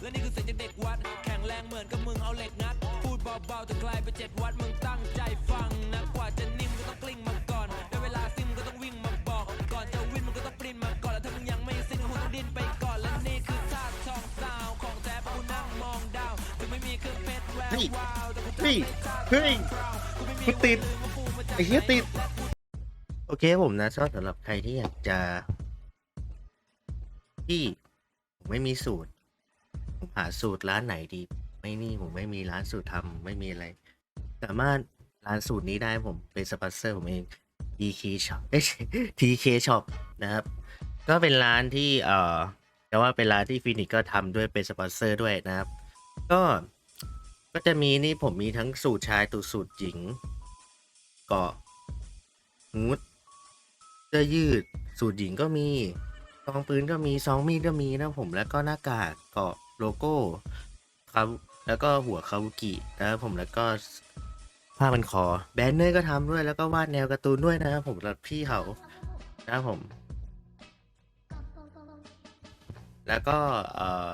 และนี่คือเสียงจากเด็กวัด แข็งแรงเหมือนกับมึงเอาเหล็กงัด พูดเบาๆแต่กลายเป็นเจ็ดวัดมึงตั้งใจฟังนะกว่าจะนิ่มก็ต้องกลิ้งมาก่อนได้เวลาซิมก็ต้องวิ่งมาบอก ก่อนจะวิ่งมันก็ต้องปริ้นมาก่อนแล้วถ้ามึงยังไม่สิ้นก็คงต้องดิ้นไปก่อนและนี่คือท่าทองซาวของแท้เพราะกูนั่งมองดาวถึงไม่มีเครื่องเพชรแววเฮ้ยวาวแต่กูเฮ้ยทำให้ท่าเฮ้ยกูไม่มีกูติดว่ากูมาจากไอ้เหี้ยติดโอเคผมนะสำหรับใครที่อยากจะ ที่ผมไม่มีสูตรผม หาสูตรร้านไหนดี ไม่นี่ผมไม่มีร้านสูตรทำไม่มีอะไร สามารถร้านสูตรนี้ได้ผมเป็นสปอนเซอร์ผมเอง TK Shop เอ้ TK Shop นะครับ ก็เป็นร้านที่เอ่อแต่ว่าเป็นร้านที่ฟินิกก็ทำด้วยเป็นสปอนเซอร์ด้วยนะครับ ก็ก็จะมีนี่ผมมีทั้งสูตรชายตัวสูตรหญิง เกาะฮูดเสื้อยืด สูตรหญิงก็มีซองปืนก็มีซองมีดก็มีนะผมแล้วก็หน้ากากเกาะ โลโก้ครับแล้วก็หัวคาบุกินะครับผมแล้วก็ผ้าพันคอแบนเนอร์ก็ทำด้วยแล้วก็วาดแนวการ์ตูนด้วยนะครับผมรับพี่เขานะครับผม แล้วก็เอ่อ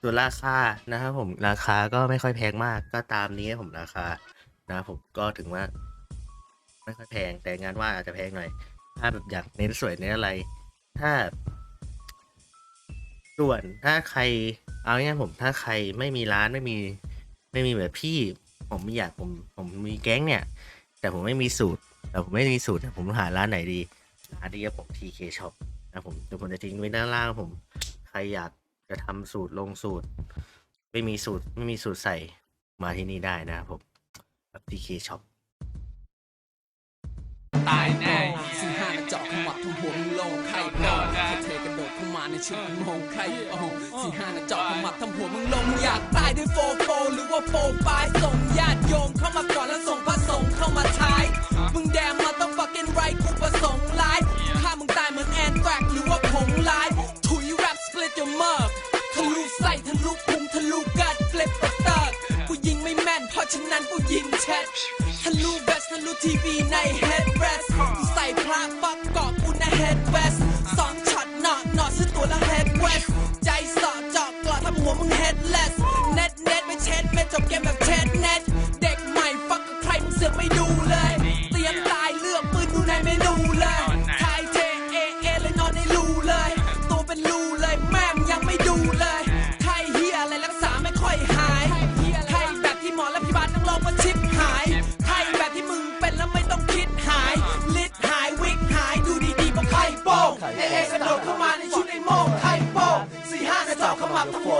ส่วนราคานะครับผมราคาก็ไม่ค่อยแพงมากก็ตามนี้ผมราคานะครับผมก็ถึงว่า ไม่ค่อยแพงแต่งานว่าดอาจจะแพงหน่อย ถ้าแบบอยากเน้นสวยเน้นอะไร ถ้า ส่วนถ้าใครเอาง่ายๆผมถ้าใครไม่มีร้านไม่มีไม่มีแบบพี่ ผมไม่อยากผมผมมีแก๊งเนี่ย แต่ผมไม่มีสูตร แต่ผมไม่มีสูตรแต่ผมหาร้านไหนดีร้านดีกับผม TK Shop นะผมเดี๋ยวผมจะทิ้งไว้ด้านล่างผม ใครอยากจะทำสูตรลงสูตร ไม่มีสูตรไม่มีสูตรใส่มาที่นี่ได้นะครับผมแบบ TK Shop ตายแน่ซึ่งห้าเจาะขมับทุ่มหัวมึงลงไข่โดนแค่เทกระโดด เข้ามาในชุดมงไข่โอ้สี่ห้าเจาะมับทำหัวมึงลงมึงอยากตายด้วย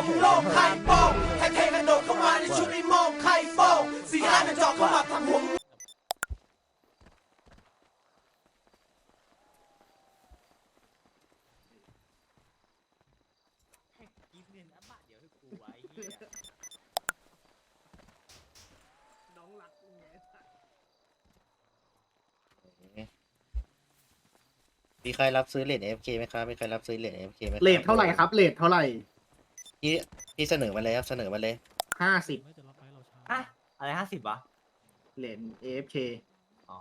มึงโล่งไข่โป้งไทยเทกระโดดเข้ามาในชุดไอ้โม่งไข่โป้งสี่ห้ากระจอกขมับทั้งหัวมึงมีใครรับซื้อเหรียญ AFK ไหมครับ มีใครรับซื้อเหรียญ AFK ไหมคบเลทเท่าไหร่ครับเลทเท่าไหร่ พี่พี่เสนอมาเลยครับเสนอมาเลยห้าสิบอะอะไรห้าสิบวะเลท AFK อ๋อ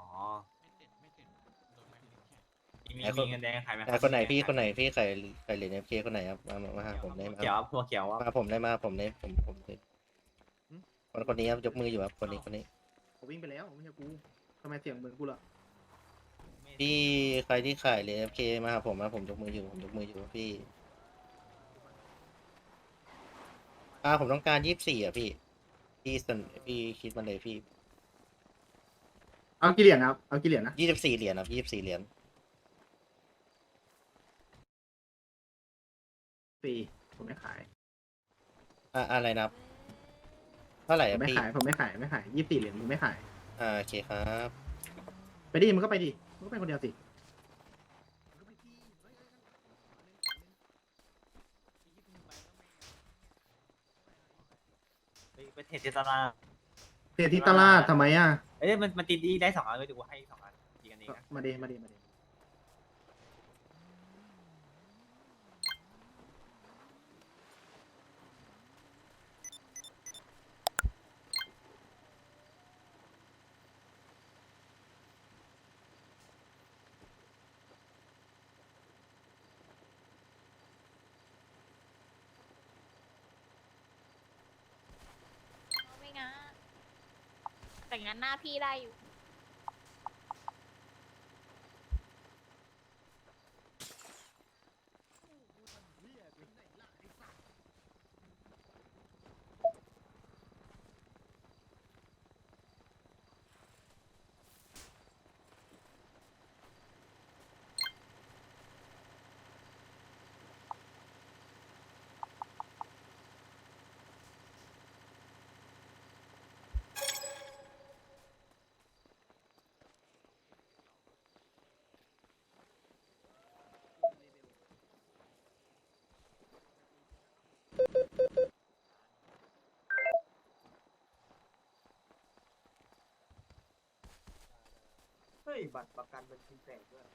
มีไหนคนมีเงินแดงขายไหมรับแต่คนไหนพี่คนไหนพี่ใครใครเหรียญ AFK คนไหนครับมามามาหาผมได้มาเขียวครับพวกเขียวว่ามาผมได้มาผมได้ผมผมคนคนนี้ครับยกมืออยู่ครับคนนี้คนนี้ เขาวิ่งไปแล้วไม่ใช่กูทำไมเสียงเหมือนกูล่ะพี่ใครที่ขายเหรียญ AFK มาหาผมมาผมยกมืออยู่ผมยกมืออยู่พี่ อ่าผมต้องการยี่สิบสี่อะพี่ พี่เสนอพี่คิดมาเลยพี่เอากี่เหรียญครับ เอากี่เหรียญนะยี่สิบสี่เหรียญครับยี่สิบสี่เหรียญสี่ผมไม่ขาย อ่าอะไรนะครับเท่าไหร่ผมอะไม่พี่ขาย ผมไม่ขาย ไม่ขายยี่สิบสี่เหรียญผมไม่ขาย อ่าโอเคครับ ไปดิมึงก็ไปดิมึงก็ไปคนเดียวสิ ไปไปเทรดที่ตลาดเสียที่ตลาดทำไมอะ เอ้ยมันมันตีดีได้สองอันเลยเดี๋ยวกูให้สองอันตีกันเองนะ มาดิมาดิมาดิ แต่งั้นหน้าพี่ได้อยู่ เฮ้ยบัตรประกันเป็นทีแตกด้วย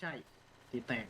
ใช่ตีแตก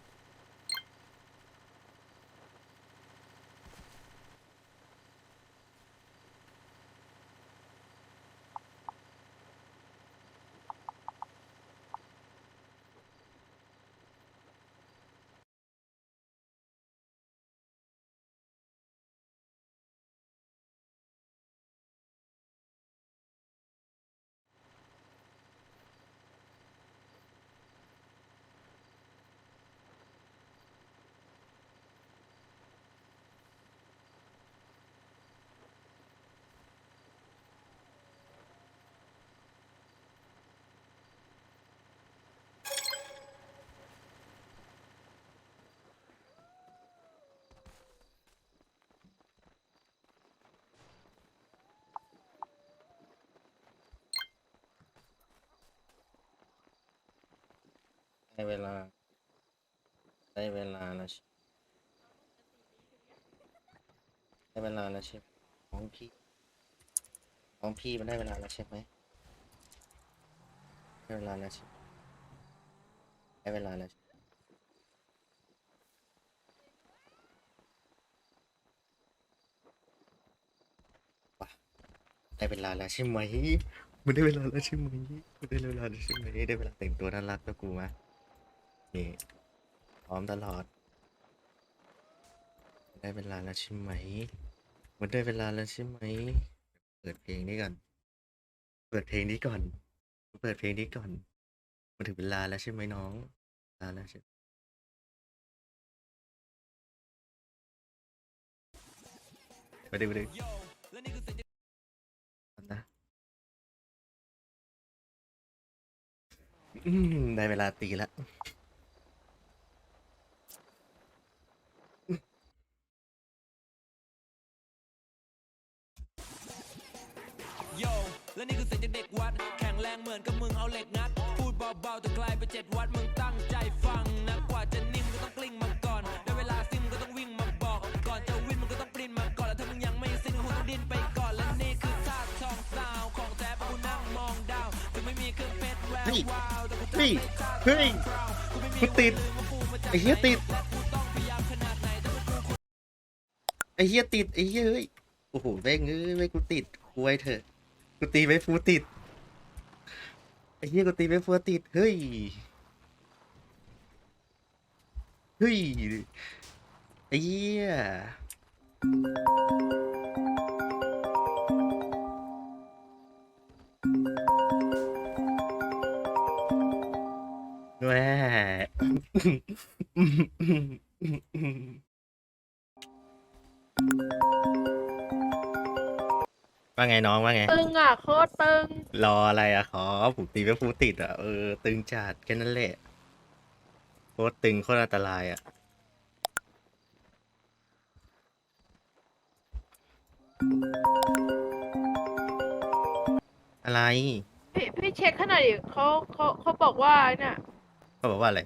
ได้เวลาได้เวลาแล้วใช่ได้เวลาแล้วใช่ไหมของพี่ของพี่มันได้เวลาแล้วใช่ไหมได้เวลาแล้วใช่ได้เวลาแล้วใช่ไหมว่ะได้เวลาแล้วใช่ไหมมันได้เวลาแล้วใช่ไหมมันได้เวลาแล้วใช่ไหมได้เวลาแต่งตัวน่ารักแล้วกูมา นี่พร้อมตลอด ได้เวลาแล้วใช่ไหม มันได้เวลาแล้วใช่ไหม เปิดเพลงนี้ก่อน เปิดเพลงนี้ก่อน เปิดเพลงนี้ก่อน มันถึงเวลาแล้วใช่ไหมน้องเวลาแล้วใช่มาดูมาดูนะได้เวลาตีแล้ว และนี่คือเสียงจากเด็กวัด แข็งแรงเหมือนกับมึงเอาเหล็กงัด พูดเบาๆแต่ไกลไปเจ็ดวัดมึงตั้งใจฟังนะกว่าจะนิ่มก็ต้องกลิ้งมาก่อนได้เวลาซิมก็ต้องวิ่งมาบอก ก่อนจะวิ่งมึงก็ต้องปรินมาก่อน แล้วถ้ามึงยังไม่สิ้นก็คงต้องดิ้นไปก่อน และนี่คือท่าทองสาวของแท้เพราะกูนั่งมองดาวถึงไม่มีเครื่องเพชรแววเฮ้ยวาวแต่กูจะเฮ้ยไม่ท่าเฮ้ยกูไม่มีกูติดวันลืมว่ากูมาจากไอ้เหี้ยติดและกูต้องพยายามขนาดไหนแต่ว่ากูไอ้เหี้ยติดไอ้เหี้ยเฮ้ยโอ้โหแม่งเอ้ยไม่กูติดกูไว้เถอะ กูตีไม่ฟูติดไอ้เหี้ยกูตีไม่ฟูติดเฮ้ยเฮ้ยไอ้เหี้ยแหว ว่าไงน้องว่าไง ตึงอะโคตรตึง รออะไรอะขอผมตีไปฟูติดอะเออตึงจัดแค่นั้นแหละโคตรตึงโคตรอันตรายอะอะไรพี่พี่เช็คขนาดดิเขาเขาเขาบอกว่าเนี่ยเขาบอกว่าอะไร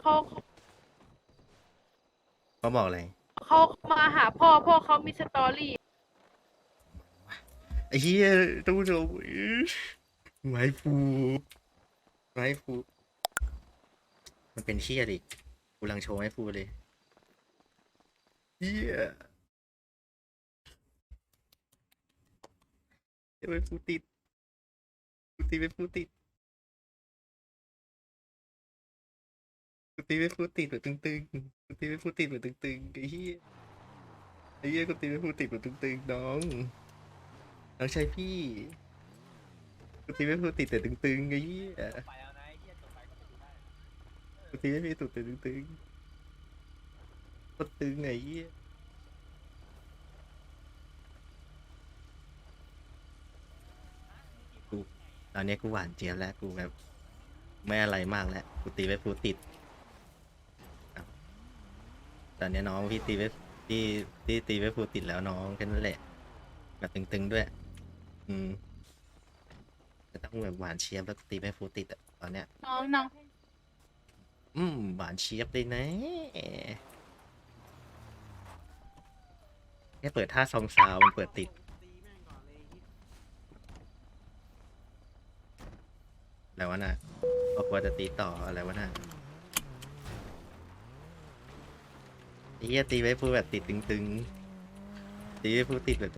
เขาเขาบอกอะไรเขามาหาพ่อพ่อเขามีสตอรี่ ไอ้เหี้ยท่านผู้ชมอื้ไม้ฟูไม้ฟูมันเป็นเหี้ยดิกูลังโชว์ไม้ฟูเลยเหี้ยเดี๋ยวไม้ฟูติดกูตีไม้ฟูติดกูตีไม้ฟูติดแบบตึงๆกูตีไม้ฟูติดแบบตึงๆไอ้เหี้ยไอ้เหี้ยกูตีไม้ฟูติดแบบตึงๆน้อง น้องชายพี่กูตีไม่พูดติดแต่ตึงๆไอ้เหี้ยกูตีไม่มีสุดแต่ตึงๆโคตรตึงไอ้เหี้ยกูตอนนี้กูหวานเจี๊ยบแล้วกูแบบไม่อะไรมากแล้วกูตีไม่พูดติดอ้าวตอนนี้น้องพี่ตีไม่พี่พี่ตีไม่พูดติดแล้วน้องแค่นั้นแหละแบบตึงๆด้วย อืมจะต้องแบบหวานเชียบแล้วตีไม่ฟูติดอะตอนเนี้ย น้องน้องอืมหวานเชียบเลยนะแค่เปิดท่าซองซาวมันเปิดติด แล้ววะน่ะบอกว่าจะตีต่ออะไรวะน่ะไอ้เหี้ยตีไม่พูดแบบติดตึงๆ ตีไม่พูดติดแบบ